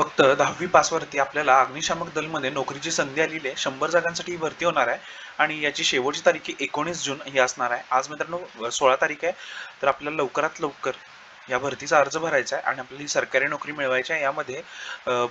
फक्त दहावी पासवरती आपल्याला अग्निशामक दलमध्ये नोकरीची संधी आलेली आहे. शंभर जागांसाठी ही भरती होणार आहे आणि याची शेवटची तारीख ही एकोणीस जून ही असणार आहे. आज मित्रांनो सोळा तारीख आहे. तर आपल्याला लवकरात लवकर या भरतीचा अर्ज भरायचा आहे आणि आपल्याला ही सरकारी नोकरी मिळवायची आहे. यामध्ये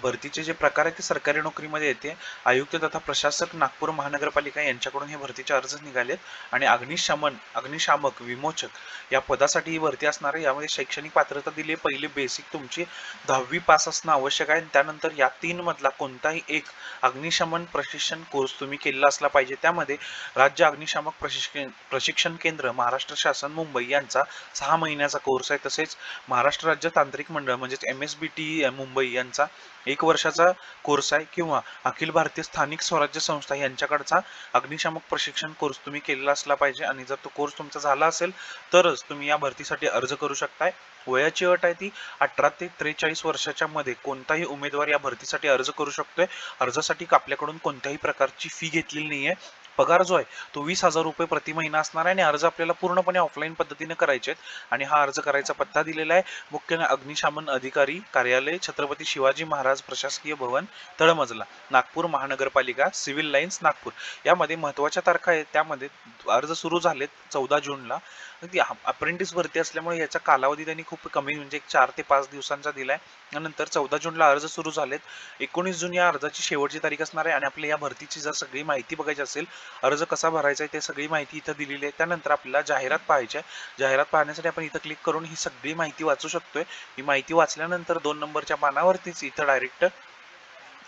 भरतीचे जे प्रकार आहेत ते सरकारी नोकरीमध्ये येते. आयुक्त तथा प्रशासक नागपूर महानगरपालिका यांच्याकडून हे भरतीचे अर्ज निघालेत आणि अग्निशमन अग्निशामक विमोचक या पदासाठी ही भरती असणार आहे. यामध्ये शैक्षणिक पात्रता दिली आहे. पहिली बेसिक तुमची दहावी पास असणं आवश्यक आहे. आणि त्यानंतर या तीन मधला कोणताही एक अग्निशमन प्रशिक्षण कोर्स तुम्ही केलेला असला पाहिजे. त्यामध्ये राज्य अग्निशामक प्रशिक्षण प्रशिक्षण केंद्र महाराष्ट्र शासन मुंबई यांचा सहा महिन्याचा कोर्स आहे. तसेच महाराष्ट्र राज्य तांत्रिक मंडळ म्हणजेच M S B T Mumbai यांचा एक वर्षाचा कोर्स आहे किंवा अखिल भारतीय स्थानिक स्वराज्य संस्था यांच्याकडचा अग्निशामक प्रशिक्षण कोर्स तुम्ही केलेला असला पाहिजे. आणि जर तो कोर्स तुमचा झाला असेल तरच तुम्ही या भरतीसाठी अर्ज करू शकताय. वयाची अट आहे ती अठरा ते त्रेचाळीस वर्षाच्या मध्ये कोणताही उमेदवार या भरतीसाठी अर्ज करू शकतोय. अर्जासाठी आपल्याकडून कोणत्याही प्रकारची फी घेतलेली नाहीये. पगार जो आहे तो वीस हजार रुपये प्रति महिना असणार आहे आणि अर्ज आपल्याला पूर्णपणे ऑफलाईन पद्धतीने करायचे आहेत. आणि हा अर्ज करायचा पत्ता दिलेला आहे. मुख्य अग्निशामन अधिकारी कार्यालय छत्रपती शिवाजी महाराज प्रशासकीय भवन तळमजला नागपूर महानगरपालिका सिव्हिल लाईन्स नागपूर. यामध्ये महत्त्वाच्या तारखा आहेत. त्यामध्ये अर्ज सुरू झालेत चौदा जूनला. ती अप्रेंटिस भरती असल्यामुळे याचा कालावधी त्यांनी खूप कमी म्हणजे एक चार ते पाच दिवसांचा दिलाय. नंतर चौदा जूनला अर्ज सुरू झालेत. एकोणीस जून या अर्जाची शेवटची तारीख असणार आहे. आणि आपल्या या भरतीची जर सगळी माहिती बघायची असेल अर्ज कसा भरायचा आहे ते सगळी माहिती इथं दिलेली आहे. त्यानंतर आपल्याला जाहिरात पाहायची आहे. जाहिरात पाहण्यासाठी आपण इथं क्लिक करून ही सगळी माहिती वाचू शकतोय. ही माहिती वाचल्यानंतर दोन नंबरच्या पानावरतीच इथं डायरेक्ट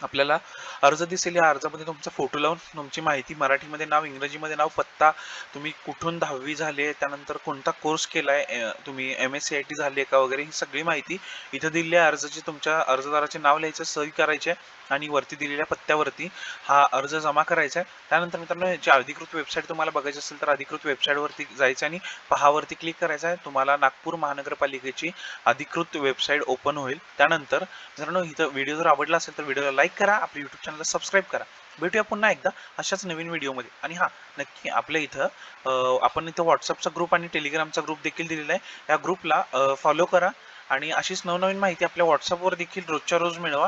आपल्याला अर्ज दिसेल. या अर्जामध्ये तुमचा फोटो लावून तुमची माहिती मराठीमध्ये नाव इंग्रजीमध्ये नाव पत्ता तुम्ही कुठून दहावी झाले त्यानंतर कोणता कोर्स केलाय आहे तुम्ही M S C I T झाली का वगैरे ही सगळी माहिती इथं दिलेली अर्जाची तुमच्या अर्जदाराचे नाव लिहायचं सही करायचे आणि वरती दिलेल्या पत्त्यावरती हा अर्ज जमा करायचा आहे त्यानंतर मित्रांनो याची अधिकृत वेबसाईट तुम्हाला बघायची असेल तर अधिकृत वेबसाईटवरती जायचं आणि पहावरती क्लिक करायचं आहे तुम्हाला नागपूर महानगरपालिकेची अधिकृत वेबसाईट ओपन होईल. त्यानंतर मित्रांनो इथं व्हिडिओ जर आवडला असेल तर व्हिडिओला लाईक करा आपल्या युट्यूब चॅनलला सबस्क्राईब करा. भेटूया पुन्हा एकदा अशाच नवीन व्हिडिओमध्ये आणि हां नक्की आपल्या इथं आपण इथं व्हॉट्सअपचा ग्रुप आणि टेलिग्रामचा ग्रुप देखील दिलेला आहे. या ग्रुपला फॉलो करा. आणि अशीच नवनवीन माहिती आपल्या व्हॉट्सअपवर देखील रोजच्या रोज मिळवा.